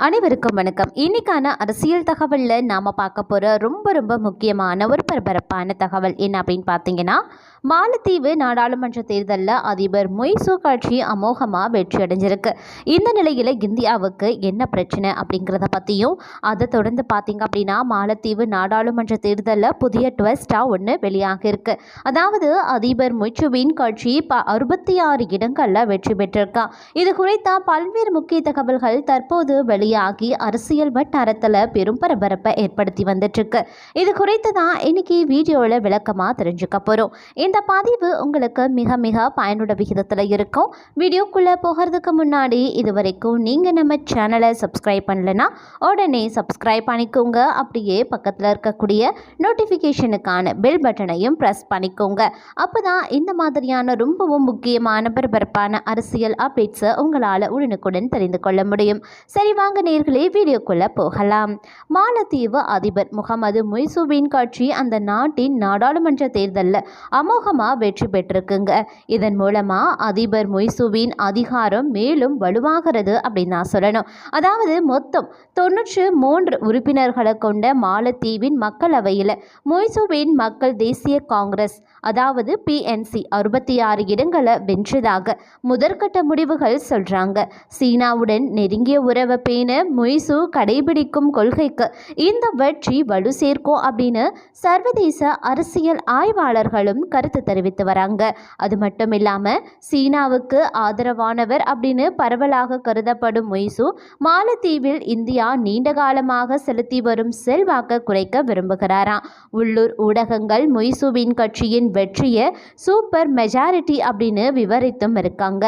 அனைவருக்கும் வணக்கம். இன்னைக்கான அரசியல் தகவலில் நாம் பார்க்க போகிற ரொம்ப ரொம்ப முக்கியமான ஒரு பரபரப்பான தகவல் என்ன அப்படின்னு பார்த்தீங்கன்னா மாலத்தீவு நாடாளுமன்ற தேர்தலில் அதிபர் மொய்சோ கட்சி அமோகமாக வெற்றி அடைஞ்சிருக்கு. இந்த நிலையில் இந்தியாவுக்கு என்ன பிரச்சனை அப்படிங்கிறத பற்றியும் அதை தொடர்ந்து பார்த்தீங்க அப்படின்னா மாலத்தீவு நாடாளுமன்ற தேர்தலில் புதிய ட்வெஸ்ட்டாக ஒன்று வெளியாகிருக்கு அதாவது அதிபர் மொய்சுவின் கட்சி ப அறுபத்தி ஆறு இடங்களில் வெற்றி பெற்றிருக்கா. இது குறித்த பல்வேறு முக்கிய தகவல்கள் தற்போது வெளி வெளியாகி அரசியல் வட்டாரத்தில் பெரும் பரபரப்பை ஏற்படுத்தி வந்துட்டுருக்கு. இது குறித்து தான் இன்னைக்கு வீடியோவில் விளக்கமாக தெரிஞ்சுக்க போகிறோம் இந்த பதிவு உங்களுக்கு மிக மிக பயனுள்ள விகிதத்தில் இருக்கும். வீடியோக்குள்ளே போகிறதுக்கு முன்னாடி இது வரைக்கும் நீங்கள் நம்ம சேனலை சப்ஸ்கிரைப் பண்ணலைன்னா உடனே சப்ஸ்கிரைப் பண்ணிக்கோங்க. அப்படியே பக்கத்தில் இருக்கக்கூடிய நோட்டிஃபிகேஷனுக்கான பெல் பட்டனையும் ப்ரெஸ் பண்ணிக்கோங்க. அப்போ தான் இந்த மாதிரியான ரொம்பவும் முக்கியமான பரபரப்பான அரசியல் அப்டேட்ஸை உங்களால் உடனுக்குடன் தெரிந்து கொள்ள முடியும். சரி வாங்க நேர்களே வீடியோக்குள்ளே போகலாம். மாலத்தீவு அதிபர் முகமது முய்சுவின் கட்சி அந்த நாட்டின் நாடாளுமன்ற தேர்தலில் அமோகமாக வெற்றி பெற்றிருக்குங்க. இதன் மூலமாக அதிபர் மொய்சுவின் அதிகாரம் மேலும் வலுவாகிறது அப்படின்னு நான் சொல்லணும். அதாவது மொத்தம் தொண்ணூற்று மூன்று உறுப்பினர்களை கொண்ட மாலத்தீவின் மக்களவையில் மொய்சுவின் மக்கள் தேசிய காங்கிரஸ் அதாவது பிஎன்சி அறுபத்தி ஆறு இடங்களை வென்றதாக முதற்கட்ட முடிவுகள் சொல்கிறாங்க சீனாவுடன் நெருங்கிய உறவை பேண மொய்சு கடைபிடிக்கும் கொள்கைக்கு இந்த வெற்றி வலு சேர்க்கும் அப்படின்னு சர்வதேச அரசியல் ஆய்வாளர்களும் கருத்து தெரிவித்து வராங்க. அது மட்டும் இல்லாமல் சீனாவுக்கு ஆதரவானவர் அப்படின்னு பரவலாக கருதப்படும் மொய்சு மாலத்தீவில் இந்தியா நீண்ட காலமாக செலுத்தி வரும் செல்வாக்க குறைக்க விரும்புகிறாராம். உள்ளூர் ஊடகங்கள் மொய்சுவின் கட்சியின் வெற்றியை சூப்பர் மெஜாரிட்டி அப்படின்னு விவரித்தும் இருக்காங்க.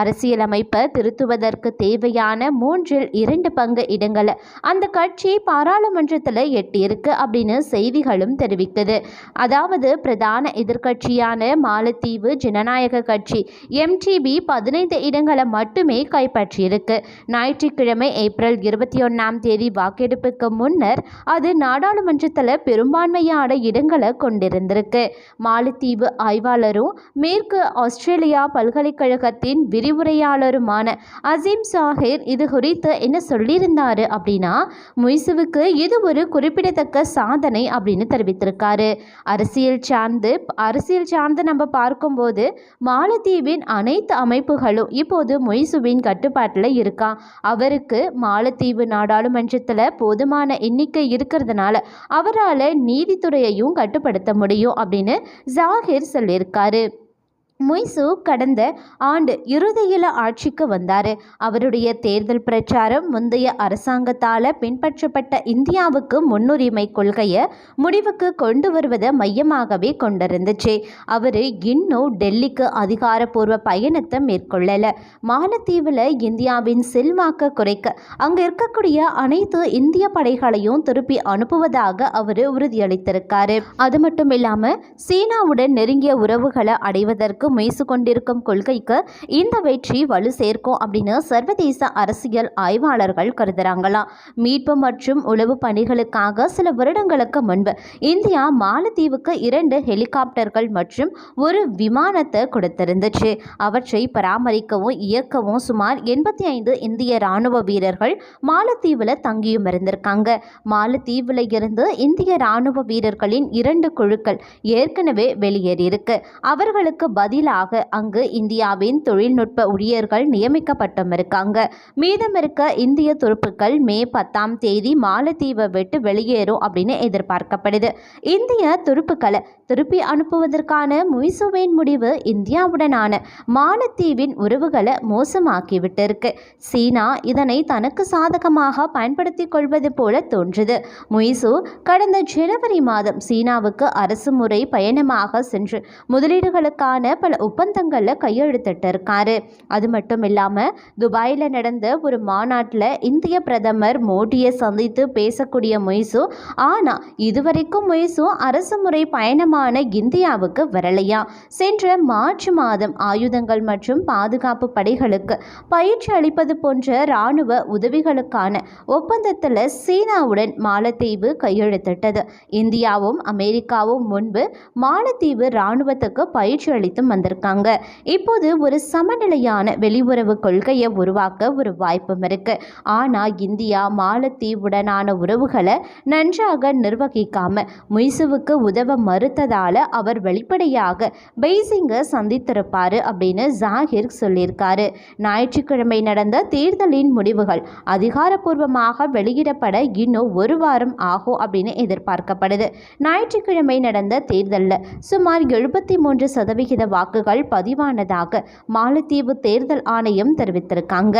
அரசியலமைப்பை திருத்துவதற்கு தேவையான மூன்றில் இரண்டு இரண்டு பங்கு இடங்களை. அந்த கட்சி பாராளுமன்றத்தில் எட்டியிருக்கு அப்படின்னு செய்திகளும் தெரிவிக்குது. அதாவது பிரதான எதிர்கட்சியான மாலத்தீவு ஜனநாயக கட்சி எம்டிபி பதினைந்து இடங்களை மட்டுமே கைப்பற்றியிருக்கு. ஞாயிற்றுக்கிழமை ஏப்ரல் இருபத்தி ஒன்றாம் தேதி வாக்கெடுப்புக்கு முன்னர் அது நாடாளுமன்றத்தில் பெரும்பான்மையான இடங்களை கொண்டிருந்திருக்கு. மாலத்தீவு ஆய்வாளரும் மேற்கு ஆஸ்திரேலியா பல்கலைக்கழகத்தின் விரிவுரையாளருமான அசீம் சாஹிர் இது குறித்து என்ன சொல்லியிருந்தாரு அப்படின்னா முய்சுவுக்கு இது ஒரு குறிப்பிடத்தக்க சாதனை அப்படின்னு தெரிவித்திருக்காரு. அரசியல் சார்ந்து அரசியல் சார்ந்து நம்ம பார்க்கும்போது மாலத்தீவின் அனைத்து அமைப்புகளும் இப்போது மொய்சுவின் கட்டுப்பாட்டில் இருக்கான் அவருக்கு மாலத்தீவு நாடாளுமன்றத்தில் போதுமான எண்ணிக்கை இருக்கிறதுனால அவரால் நீதித்துறையையும் கட்டுப்படுத்த முடியும் அப்படின்னு ஜாகிர் சொல்லியிருக்காரு. முய்சு கடந்த ஆண்டு இறுதியில் ஆட்சிக்கு வந்தார். அவருடைய தேர்தல் பிரச்சாரம் முந்தைய அரசாங்கத்தால் பின்பற்றப்பட்ட இந்தியாவுக்கு முன்னுரிமை கொள்கையை முடிவுக்கு கொண்டு வருவதை மையமாகவே கொண்டிருந்துச்சு. அவர் இன்னும் டெல்லிக்கு அதிகாரப்பூர்வ பயணத்தை மேற்கொள்ளலை. மாலத்தீவில் இந்தியாவின் செல்வாக்க குறைக்க அங்கே இருக்கக்கூடிய அனைத்து இந்திய படைகளையும் திருப்பி அனுப்புவதாக அவர் உறுதியளித்திருக்காரு. அது மட்டும் இல்லாமல் சீனாவுடன் நெருங்கிய உறவுகளை அடைவதற்கு முயற்சி கொண்டிருக்கும் கொள்கைக்கு இந்த வெற்றி வலு சேர்க்கும் அப்படின்னு சர்வதேச அரசியல் ஆய்வாளர்கள் கருதுறாங்களாம் மீட்பு மற்றும் உளவு பணிகளுக்காக சில வருடங்களுக்கு முன்பு இந்தியா மாலத்தீவுக்கு இரண்டு ஹெலிகாப்டர்கள் மற்றும் ஒரு விமானத்தை கொடுத்திருந்துச்சு. அவற்றை பராமரிக்கவும் இயக்கவும் சுமார் எண்பத்தி ஐந்து இந்திய ராணுவ வீரர்கள் மாலத்தீவில் தங்கியும் இருந்திருக்காங்க. மாலத்தீவில் இருந்து இந்திய ராணுவ வீரர்களின் இரண்டு குழுக்கள் ஏற்கனவே வெளியேறியிருக்கு. அவர்களுக்கு பதில் பதிலாக அங்கு இந்தியாவின் தொழில்நுட்ப ஊழியர்கள் நியமிக்கப்பட்டும் இருக்காங்க. மீதம் இருக்க இந்திய துருப்புக்கள் மே பத்தாம் தேதி மாலத்தீவை விட்டு வெளியேறும் அப்படின்னு எதிர்பார்க்கப்படுது. இந்திய துருப்புக்களை திருப்பி அனுப்புவதற்கான முய்சுவின் முடிவு இந்தியாவுடனான. மாலத்தீவின் உறவுகளை மோசமாக்கிவிட்டு இருக்கு சீனா இதனை தனக்கு சாதகமாக பயன்படுத்தி கொள்வது போல தோன்றுது. முய்சு கடந்த ஜனவரி மாதம் சீனாவுக்கு அரசு முறை பயணமாக சென்று முதலீடுகளுக்கான பல ஒப்பந்தங்களில் கையெழுத்திட்டு இருக்காரு அது மட்டும் இல்லாமல் துபாயில் நடந்த ஒரு மாநாட்டில் இந்திய பிரதமர் மோடியை சந்தித்து பேசக்கூடிய மொய்சு ஆனால் இதுவரைக்கும் மொய்சு அரசு முறை பயணமான இந்தியாவுக்கு வரலையா? சென்ற மார்ச் மாதம் ஆயுதங்கள் மற்றும் பாதுகாப்பு படைகளுக்கு பயிற்சி அளிப்பது போன்ற இராணுவ உதவிகளுக்கான ஒப்பந்தத்தில் சீனாவுடன் மாலத்தீவு கையெழுத்திட்டது. இந்தியாவும் அமெரிக்காவும் முன்பு மாலத்தீவு இராணுவத்துக்கு பயிற்சி அளித்து வந்திருக்காங்க. இப்போது ஒரு சமநிலையான வெளியுறவு கொள்கையை உருவாக்க ஒரு வாய்ப்பும் இருக்கு. ஆனால் இந்தியா மாலத்தீவுடனான உறவுகளை நன்றாக நிர்வகிக்காம முய்சுவுக்கு உதவ மறுத்ததால அவர் வெளிப்படையாக பெய்சிங்கை சந்தித்திருப்பாரு அப்படின்னு ஜாகிர் சொல்லியிருக்காரு. ஞாயிற்றுக்கிழமை நடந்த தேர்தலின் முடிவுகள் அதிகாரப்பூர்வமாக வெளியிடப்பட இன்னும் ஒரு வாரம் ஆகும் அப்படின்னு எதிர்பார்க்கப்படுது. ஞாயிற்றுக்கிழமை நடந்த தேர்தலில் சுமார் எழுபத்தி மூன்று சதவிகித வாக்குகள் பதிவானதாக மாலத்தீவு தேர்தல் ஆணையம் தெரிவித்திருக்காங்க.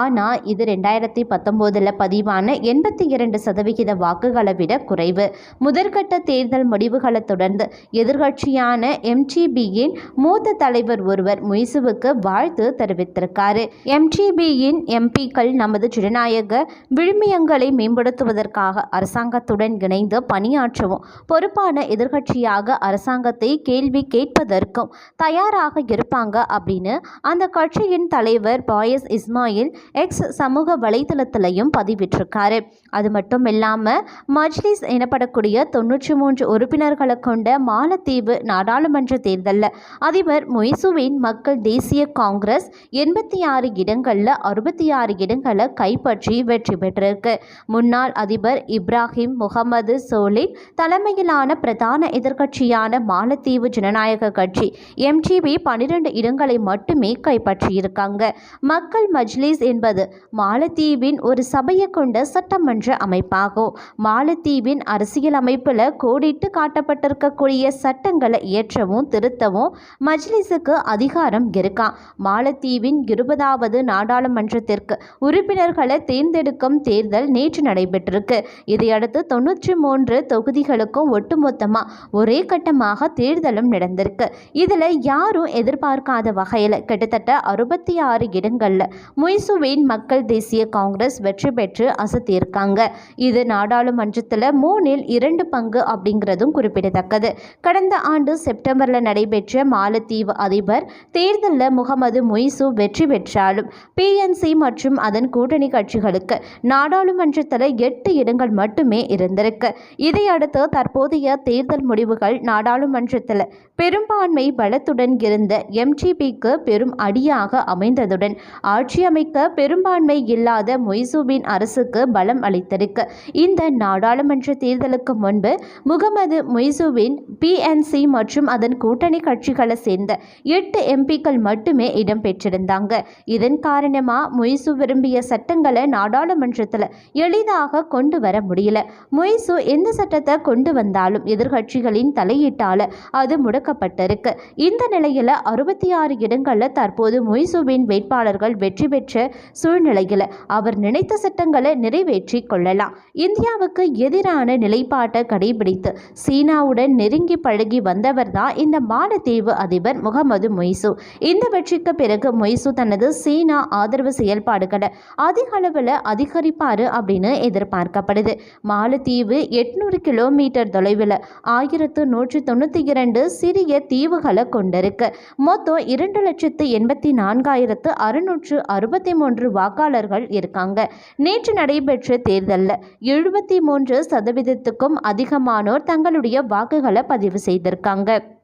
ஆனால் இது ரெண்டாயிரத்தி பத்தொம்போதில் பதிவான எண்பத்தி இரண்டு சதவிகித வாக்குகளை விட குறைவு. முதற்கட்ட தேர்தல் முடிவுகளை தொடர்ந்து எதிர்கட்சியான எம்டிபியின் மூத்த தலைவர் ஒருவர் முயசுவுக்கு வாழ்த்து தெரிவித்திருக்காரு. எம்டிபியின் எம்பிக்கள் நமது ஜனநாயக விழுமியங்களை மேம்படுத்துவதற்காக அரசாங்கத்துடன் இணைந்து பணியாற்றவும் பொறுப்பான எதிர்கட்சியாக அரசாங்கத்தை கேள்வி கேட்பதற்கும் தயாராக இருப்பாங்க அப்படின்னு அந்த கட்சியின் தலைவர் பாயஸ் இஸ்மாயில் எக்ஸ் சமூக வலைதளத்திலையும் பதிவிட்டிருக்காரு. அது மட்டும் இல்லாமல் மஜ்லிஸ் எனப்படக்கூடிய தொன்னூற்றி மூன்று உறுப்பினர்களை கொண்ட மாலத்தீவு நாடாளுமன்ற தேர்தலில் அதிபர் மொய்சுவின் மக்கள் தேசிய காங்கிரஸ் எண்பத்தி ஆறு இடங்களில் அறுபத்தி ஆறு இடங்களை கைப்பற்றி வெற்றி பெற்றிருக்கு. முன்னாள் அதிபர் இப்ராஹிம் முகமது சோலிக் தலைமையிலான பிரதான எதிர்க்கட்சியான மாலத்தீவு ஜனநாயக கட்சி எம்டிபி பன்னிரண்டு இடங்களை மட்டுமே கைப்பற்றியிருக்காங்க. மக்கள் மஜ்லிஸ் என்பது மாலத்தீவின் ஒரு சபையை கொண்ட சட்டமன்ற அமைப்பாகும். மாலத்தீவின் அரசியல் அமைப்பில் கோடிட்டு காட்டப்பட்டிருக்கக்கூடிய சட்டங்களை இயற்றவும் திருத்தவும் மஜ்லிஸுக்கு அதிகாரம் இருக்கான் மாலத்தீவின் இருபதாவது நாடாளுமன்றத்திற்கு உறுப்பினர்களை தேர்ந்தெடுக்கும் தேர்தல் நேற்று நடைபெற்றிருக்கு. இதையடுத்து தொண்ணூற்றி மூன்று தொகுதிகளுக்கும் ஒட்டுமொத்தமாக ஒரே கட்டமாக தேர்தலும் நடந்திருக்கு. இதில் யாரும் எதிர்பார்க்காத வகையில் கிட்டத்தட்ட அறுபத்தி ஆறு இடங்களில் முய்சுவின் மக்கள் தேசிய காங்கிரஸ் வெற்றி பெற்று அசத்தியிருக்காங்க. இது நாடாளுமன்றத்தில் மூணில் இரண்டு பங்கு அப்படிங்கிறதும் குறிப்பிடத்தக்கது. கடந்த ஆண்டு செப்டம்பரில் நடைபெற்ற மாலத்தீவு அதிபர் தேர்தலில் முகமது முய்சு வெற்றி பெற்றாலும் பிஎன்சி மற்றும் அதன் கூட்டணி கட்சிகளுக்கு நாடாளுமன்றத்தில் எட்டு இடங்கள் மட்டுமே இருந்திருக்கு. இதையடுத்து தற்போதைய தேர்தல் முடிவுகள் நாடாளுமன்றத்தில் பெரும்பான்மை பலத்துடன் இருந்த எம்ஜிபிக்கு பெரும் அடியாக அமைந்ததுடன் ஆட்சி அமைக்க பெரும்பான்மை இல்லாத மொய்சூபின் அரசுக்கு பலம் அளித்திருக்கு. இந்த நாடாளுமன்ற தேர்தலுக்கு முன்பு முகமது மொய்சுவின் பிஎன்சி மற்றும் அதன் கூட்டணி கட்சிகளை சேர்ந்த எட்டு எம்பிக்கள் மட்டுமே இடம்பெற்றிருந்தாங்க இதன் காரணமாக மொய்சு விரும்பிய சட்டங்களை நாடாளுமன்றத்தில் எளிதாக கொண்டு வர முடியல. மொய்சு எந்த சட்டத்தை கொண்டு வந்தாலும் எதிர்கட்சிகளின் தலையீட்டால் அது முடக்கப்பட்டிருக்கு. இந்த நிலையில் அறுபத்தி ஆறு இடங்களில் தற்போது மொய்சுவின் வேட்பாளர்கள் வெற்றி பெற்ற சூழ்நிலையில் அவர் நினைத்த சட்டங்களை நிறைவேற்றி கொள்ளலாம். இந்தியாவுக்கு எதிரான நிலைப்பாட்டை கடைபிடித்து சீனாவுடன் நெருங்கி பழகி வந்தவர் தான் இந்த மாலத்தீவு அதிபர் முகமது மொய்சு. இந்த வெற்றிக்கு பிறகு மொய்சு தனது சீனா ஆதரவு செயல்பாடுகளை அதிக அளவில் அதிகரிப்பார் அப்படின்னு எதிர்பார்க்கப்படுது. மாலத்தீவு எட்நூறு கிலோமீட்டர் தொலைவில் ஆயிரத்து நூற்றி தொண்ணூற்றி இரண்டு சிறிய தீவுகளை கொண்டு கொண்டிருக்கு. மொத்தம் இரண்டு லட்சத்து எண்பத்தி நான்காயிரத்து அறுநூற்று அறுபத்தி மூன்று வாக்காளர்கள் இருக்காங்க. நேற்று நடைபெற்ற தேர்தலில் எழுபத்தி மூன்று சதவீதத்துக்கும் அதிகமானோர் தங்களுடைய வாக்குகளை பதிவு செய்திருக்காங்க.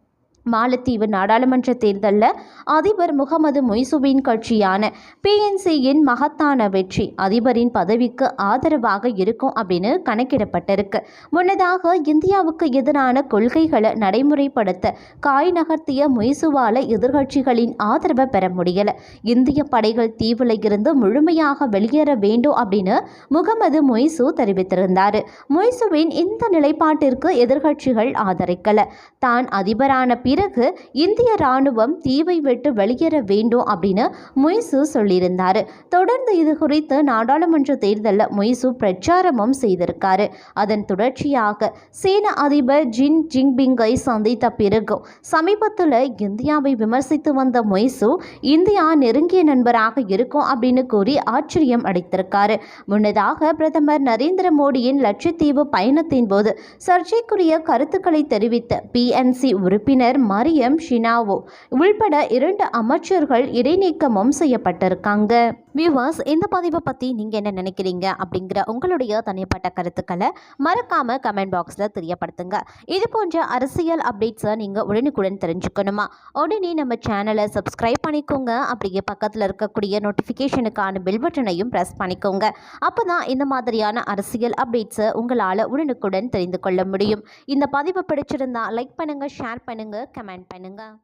மாலத்தீவு நாடாளுமன்ற தேர்தலில் அதிபர் முகமது மொய்சுவின் கட்சியான பிஎன்சியின் மகத்தான வெற்றி அதிபரின் பதவிக்கு ஆதரவாக இருக்கும் அப்படின்னு கணக்கிடப்பட்டிருக்கு. முன்னதாக இந்தியாவுக்கு எதிரான கொள்கைகளை நடைமுறைப்படுத்த காய் நகர்த்திய மொய்சுவால எதிர்க்கட்சிகளின் ஆதரவை பெற முடியல. இந்திய படைகள் தீவில் இருந்து முழுமையாக வெளியேற வேண்டும் அப்படின்னு முகமது மொய்சு தெரிவித்திருந்தார். மொய்சுவின் இந்த நிலைப்பாட்டிற்கு எதிர்கட்சிகள் ஆதரிக்கல. தான் அதிபரான பிறகு இந்திய ராணுவம் தீவை விட்டு வெளியேற வேண்டும் அப்படின்னு மொய்சு சொல்லியிருந்தார். தொடர்ந்து இது குறித்து நாடாளுமன்ற தேர்தலில் மொய்சு பிரச்சாரமும் செய்திருக்காரு. அதன் தொடர்ச்சியாக சீன அதிபர் ஜின் ஜிங்பிங்கை சந்தித்த பிறகு சமீபத்தில் இந்தியாவை விமர்சித்து வந்த மொய்சு இந்தியா நெருங்கிய நண்பராக இருக்கும் அப்படின்னு கூறி ஆச்சரியம் அடைத்திருக்காரு முன்னதாக பிரதமர் நரேந்திர மோடியின் லட்சத்தீவு பயணத்தின் போது சர்ச்சைக்குரிய கருத்துக்களை தெரிவித்த பிஎன்சி உறுப்பினர் மரியம் ஷினாவோ உள்பட இரண்டு அமைச்சர்கள் இடைநீக்கமும் செய்யப்பட்டிருக்காங்க. வியூவர்ஸ் இந்த பதிவை பற்றி நீங்கள் என்ன நினைக்கிறீங்க அப்படிங்கிற உங்களுடைய தனிப்பட்ட கருத்துக்களை மறக்காமல் கமெண்ட் பாக்ஸில் தெரியப்படுத்துங்க. இது போன்ற அரசியல் அப்டேட்ஸை நீங்கள் உடனுக்குடன் தெரிஞ்சுக்கணுமா? உடனே நம்ம சேனலை சப்ஸ்கிரைப் பண்ணிக்கோங்க. அப்படியே பக்கத்தில் இருக்கக்கூடிய நோட்டிஃபிகேஷனுக்கான பெல் பட்டனையும் ப்ரெஸ் பண்ணிக்கோங்க. அப்போ தான் இந்த மாதிரியான அரசியல் அப்டேட்ஸை உங்களால் உடனுக்குடன் தெரிந்து கொள்ள முடியும். இந்த பதிவை பிடிச்சிருந்தா லைக் பண்ணுங்கள் ஷேர் பண்ணுங்கள் கமெண்ட் பண்ணுங்கள்